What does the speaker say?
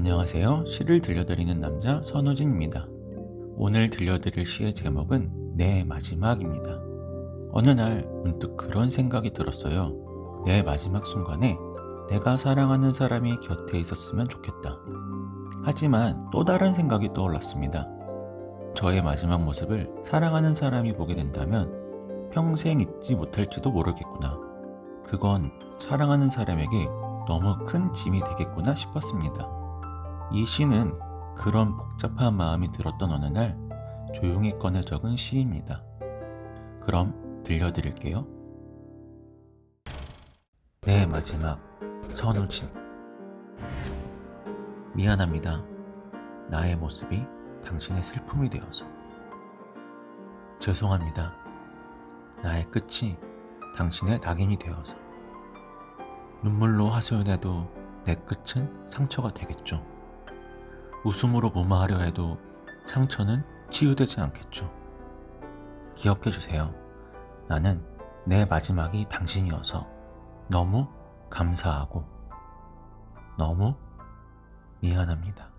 안녕하세요. 시를 들려드리는 남자 선우진입니다. 오늘 들려드릴 시의 제목은 내 마지막입니다. 어느 날 문득 그런 생각이 들었어요. 내 마지막 순간에 내가 사랑하는 사람이 곁에 있었으면 좋겠다. 하지만 또 다른 생각이 떠올랐습니다. 저의 마지막 모습을 사랑하는 사람이 보게 된다면 평생 잊지 못할지도 모르겠구나. 그건 사랑하는 사람에게 너무 큰 짐이 되겠구나 싶었습니다. 이 시는 그런 복잡한 마음이 들었던 어느 날 조용히 꺼내 적은 시입니다. 그럼 들려드릴게요. 내 마지막 선우진 미안합니다. 나의 모습이 당신의 슬픔이 되어서 죄송합니다. 나의 끝이 당신의 낙인이 되어서 눈물로 하소연해도 내 끝은 상처가 되겠죠. 웃음으로 무마하려 해도 상처는 치유되지 않겠죠. 기억해 주세요. 나는 내 마지막이 당신이어서 너무 감사하고 너무 미안합니다.